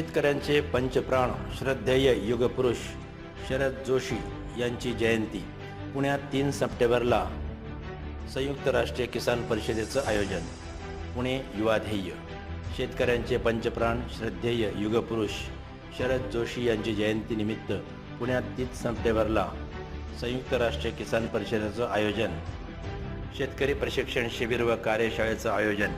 शेतकऱ्यांचे पंचप्राण श्रद्धेय युगपुरुष शरद जोशी यांची जयंती पुण्यात तीन सप्टेंबरला संयुक्त राष्ट्रीय किसान परिषदेचं आयोजन. पुणे युवा ध्येय. शेतकऱ्यांचे पंचप्राण श्रद्धेय युगपुरुष शरद जोशी यांची जयंतीनिमित्त पुण्यात तीस सप्टेंबरला संयुक्त राष्ट्रीय किसान परिषदेचं आयोजन. शेतकरी प्रशिक्षण शिबिर व कार्यशाळेचं आयोजन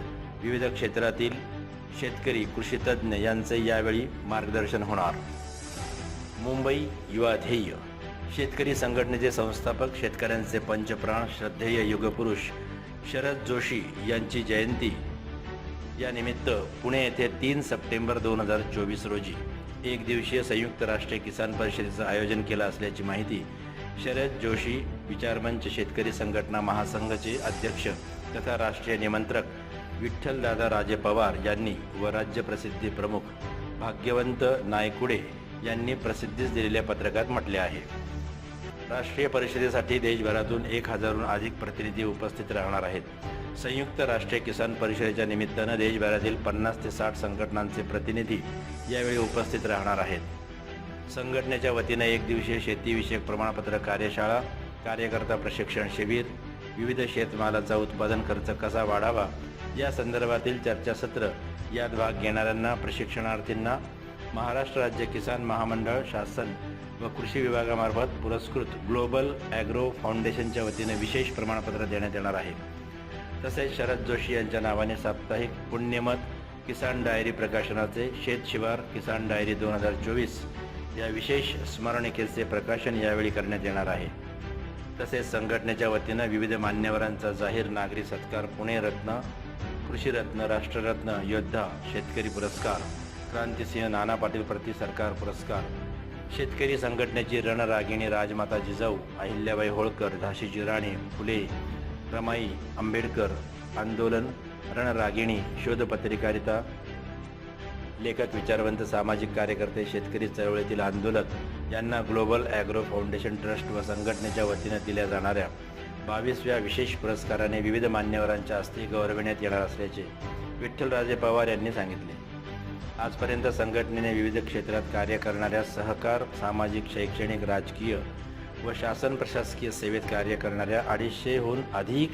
विविध क्षेत्रातील शेतकरी कृषीतज्ञ यांचे यावेळी मार्गदर्शन होणार. मुंबई युवा ध्येय. शेतकरी संघटनेचे संस्थापक शेतकऱ्यांचे पंचप्राण श्रद्धेय युगपुरुष शरद जोशी यांची जयंती. या निमित्त पुणे येथे तीन सप्टेंबर दोन हजार चोवीस रोजी एक दिवसीय संयुक्त राष्ट्रीय किसान परिषदेचं आयोजन केलं असल्याची माहिती शरद जोशी विचारमंच शेतकरी संघटना महासंघाचे अध्यक्ष तथा राष्ट्रीय निमंत्रक विठ्ठलदादा राजे पवार यांनी व राज्य प्रसिद्धी प्रमुख भाग्यवंत नायकुडे यांनी प्रसिद्धीस दिलेल्या पत्रकात म्हटले आहे. राष्ट्रीय परिषदेसाठी देशभरातून एक हजारहून अधिक प्रतिनिधी उपस्थित राहणार आहेत. संयुक्त राष्ट्रीय किसान परिषदेच्या निमित्तानं देशभरातील पन्नास ते साठ संघटनांचे प्रतिनिधी यावेळी उपस्थित राहणार आहेत. संघटनेच्या वतीनं एक दिवसीय शेतीविषयक प्रमाणपत्र कार्यशाळा कार्यकर्ता प्रशिक्षण शिबिर विविध शेतमालाचा उत्पादन खर्च कसा वाढावा या संदर्भातील चर्चासत्र यात भाग घेणाऱ्यांना प्रशिक्षणार्थींना महाराष्ट्र राज्य किसान महामंडळ शासन व कृषी विभागामार्फत पुरस्कृत ग्लोबल ॲग्रो फाउंडेशनच्या वतीने विशेष प्रमाणपत्र देण्यात येणार आहे. तसेच शरद जोशी यांच्या नावाने साप्ताहिक पुण्यमत किसान डायरी प्रकाशनाचे शेत शिवार किसान डायरी दोन हजार चोवीस या विशेष स्मरणिकेचे प्रकाशन यावेळी करण्यात येणार आहे. तसेच संघटनेच्या वतीनं विविध मान्यवरांचा जाहीर नागरी सत्कार पुणे रत्न कृषीरत्न राष्ट्ररत्न योद्धा शेतकरी पुरस्कार क्रांतिसिंह नाना पाटील प्रति सरकार पुरस्कार शेतकरी संघटनेची रणरागिणी राजमाता जिजाऊ अहिल्याबाई होळकर झाशीजी राणी फुले रमाई आंबेडकर आंदोलन रणरागिणी शोधपत्रिकारिता लेखक विचारवंत सामाजिक कार्यकर्ते शेतकरी चळवळीतील आंदोलक यांना ग्लोबल ॲग्रो फाउंडेशन ट्रस्ट व संघटनेच्या वतीनं दिल्या जाणाऱ्या बावीसव्या विशेष पुरस्काराने विविध मान्यवरांच्या हस्ते गौरविण्यात येणार असल्याचे विठ्ठलराजे पवार यांनी सांगितले. आजपर्यंत संघटनेने विविध क्षेत्रात कार्य करणाऱ्या सहकार सामाजिक शैक्षणिक राजकीय व शासन प्रशासकीय सेवेत कार्य करणाऱ्या अडीचशेहून अधिक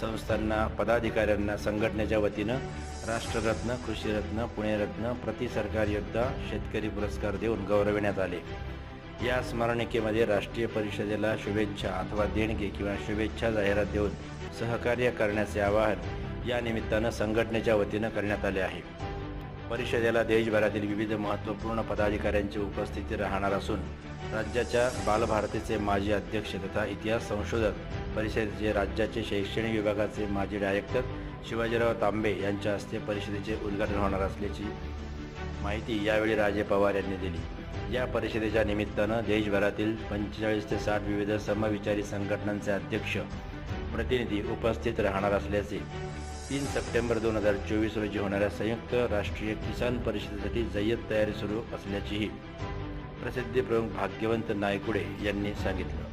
संस्थांना पदाधिकाऱ्यांना संघटनेच्या वतीनं राष्ट्ररत्न कृषीरत्न पुणेरत्न प्रति सरकार योद्धा शेतकरी पुरस्कार देऊन गौरविण्यात आले. या स्मरणिकेमध्ये राष्ट्रीय परिषदेला शुभेच्छा अथवा देणगी किंवा शुभेच्छा जाहिरात देऊन सहकार्य करण्याचे आवाहन या निमित्तानं संघटनेच्या वतीनं करण्यात आले आहे. परिषदेला देशभरातील विविध महत्त्वपूर्ण पदाधिकाऱ्यांची उपस्थिती राहणार असून राज्याच्या बालभारतीचे माजी अध्यक्ष तथा इतिहास संशोधक परिषदेचे राज्याचे शैक्षणिक विभागाचे माजी डायरेक्टर शिवाजीराव तांबे यांच्या हस्ते परिषदेचे उद्घाटन होणार असल्याची माहिती यावेळी राजे पवार यांनी दिली. या परिषदेच्या निमित्तानं देशभरातील पंचेचाळीस ते साठ विविध समविचारी संघटनांचे अध्यक्ष प्रतिनिधी उपस्थित राहणार असल्याचे तीन सप्टेंबर दोन हजार चोवीस रोजी होणाऱ्या संयुक्त राष्ट्रीय किसान परिषदेसाठी जय्यत तयारी सुरू असल्याचीही प्रसिद्धी प्रमुख भाग्यवंत नायकुडे यांनी सांगितलं.